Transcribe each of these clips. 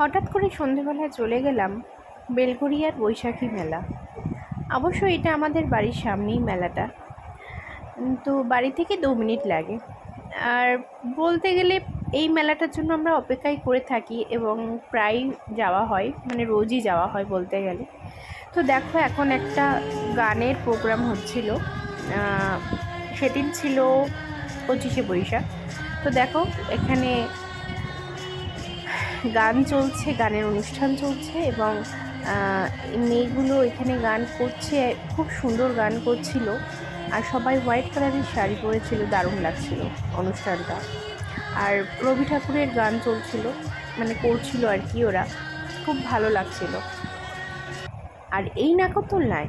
হঠাৎ করে সন্ধেবেলায় চলে গেলাম বেলঘরিয়ার বৈশাখী মেলা। অবশ্য এটা আমাদের বাড়ির সামনেই মেলাটা। তো বাড়ি থেকে দু মিনিট লাগে। আর বলতে গেলে এই মেলাটার জন্য আমরা অপেক্ষাই করে থাকি এবং প্রায় যাওয়া হয় মানে রোজই যাওয়া হয় বলতে গেলে। তো দেখো এখন একটা গানের প্রোগ্রাম হচ্ছিল। সেদিন ছিল পঁচিশে বৈশাখ। তো দেখো এখানে গান চলছে, গানের অনুষ্ঠান চলছে এবং মেয়েগুলো এখানে গান করছে, খুব সুন্দর গান করছিল। আর সবাই হোয়াইট কালারের শাড়ি পরেছিল, দারুণ লাগছিল অনুষ্ঠানটা। আর রবি ঠাকুরের গান চলছিল মানে করছিল আর কি ওরা, খুব ভালো লাগছিল। আর এই নাকরদোলনায়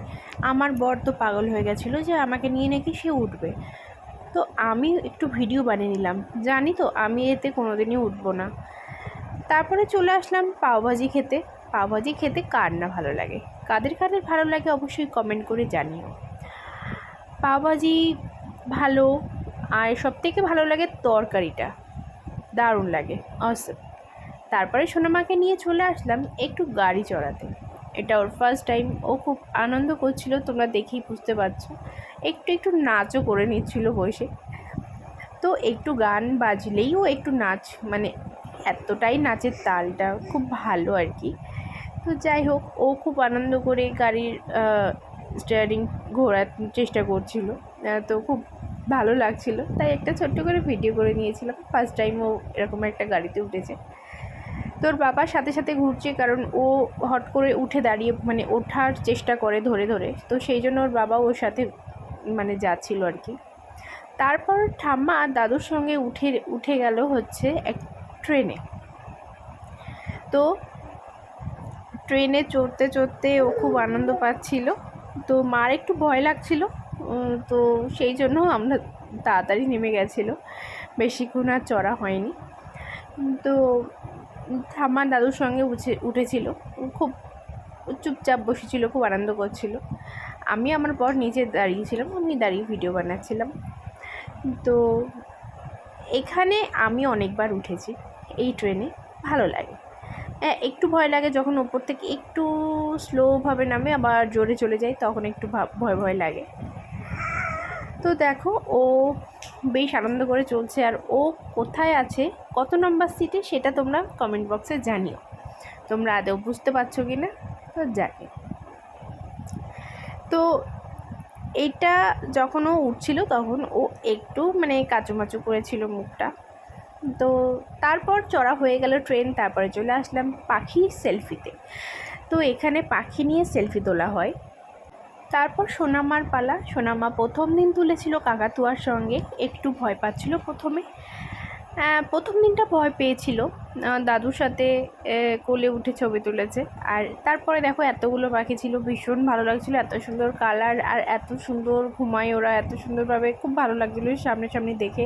আমার বর তো পাগল হয়ে গেছিল যে আমাকে নিয়ে নাকি সে উঠবে। তো আমি একটু ভিডিও বানিয়ে নিলাম। জানি তো, আমি এতে কোনোদিনই উঠবো না। তারপরে চলে আসলাম পাওভাজি খেতে। পাওভাজি খেতে কার না ভালো লাগে? কাদের কাদের ভালো লাগে অবশ্যই কমেন্ট করে জানিও। পাওভাজি ভালো, আর সব থেকে ভালো লাগে তরকারিটা। দারুণ লাগে অসম তারপরে সোনামাকে নিয়ে চলে আসলাম একটু গাড়ি চড়াতে। এটা ওর ফার্স্ট টাইম ও খুব আনন্দ করছিল, তোমরা দেখেই বুঝতে পারছ। একটু একটু নাচও করে নিচ্ছিল বসে। তো একটু গান বাজলেই ও একটু নাচ মানে এতটাই নাচের তালটা খুব ভালো আর কি। তো যাই হোক, ও খুব আনন্দ করে গাড়ির স্টিয়ারিং ঘোরার চেষ্টা করছিল। তো খুব ভালো লাগছিল। তাই একটা ছোট্ট করে ভিডিও করে নিয়েছিলাম। ফার্স্ট টাইম ও এরকম একটা গাড়িতে উঠেছে। তোর বাবার সাথে সাথে ঘুরছে কারণ ও হট করে উঠে দাঁড়িয়ে মানে ওঠার চেষ্টা করে ধরে ধরে। তো সেই জন্য ওর বাবা ওর সাথে মানে যাচ্ছিল আর কি। তারপর ঠাম্মা দাদুর সঙ্গে উঠে উঠে গেল হচ্ছে এক ট্রেনে। তো ট্রেনে চড়তে চড়তে ও খুব আনন্দ পাচ্ছিল। তো মার একটু ভয় লাগছিল তো সেই জন্য আমরা তাড়াতাড়ি নেমে গেছিল। বেশিক্ষণ আর চড়া হয়নি। তো ঠাম্মা দাদুর সঙ্গে উঠে, উঠেছিল। খুব চুপচাপ বসেছিল, খুব আনন্দ করছিল। আমি আমার পর নিচে দাঁড়িয়েছিলাম, আমি দাঁড়িয়ে ভিডিও বানাচ্ছিলাম। তো এখানে আমি অনেকবার উঠেছি। এই ট্রেনে ভালো লাগে। হ্যাঁ একটু ভয় লাগে যখন ওপর থেকে একটু স্লোভাবে নামে আবার জোরে চলে যায় তখন একটু ভয় ভয় লাগে। তো দেখো, ও বেশ আনন্দ করে চলছে আর ও কোথায় আছে, কত নম্বর সিটে সেটা তোমরা কমেন্ট বক্সে জানিও। তোমরা আদৌ বুঝতে পারছ কি না তো জানি তো এটা যখন ও উঠছিল তখন ও একটু মানে কাচুমাচু করেছিল মুখটা। তো তারপর চড়া হয়ে গেল ট্রেন, তারপরে চলে আসলাম পাখি সেলফিতে। তো এখানে পাখি নিয়ে সেলফি তোলা হয়। তারপর সোনামার পালা, সোনামা প্রথম দিন তুলেছিল কাকাতুয়ার সঙ্গে, একটু ভয় পাচ্ছিল প্রথমে। প্রথম দিনটা ভয় পেয়েছিল। দাদুর সাথে কোলে উঠে ছবি তুলেছে। আর তারপরে দেখো এতগুলো পাখি ছিল, ভীষণ ভালো লাগছিল, এত সুন্দর কালার আর এত সুন্দর ঘুমায় ওরা, এত সুন্দরভাবে, খুব ভালো লাগছিল সামনে সামনে দেখে।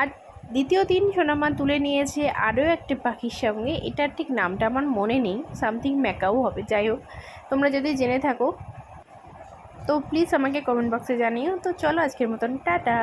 আর দ্বিতীয় দিন সোনামা তুলে নিয়েছে আরও একটি পাখির সঙ্গে। এটার ঠিক নামটা আমার মনে নেই। সামথিং ম্যাকাও হবে। যাই হোক, তোমরা যদি জেনে থাকো, তো প্লিজ আমাকে কমেন্ট বক্সে জানিও। তো চলো আজকের মতন, টাটা।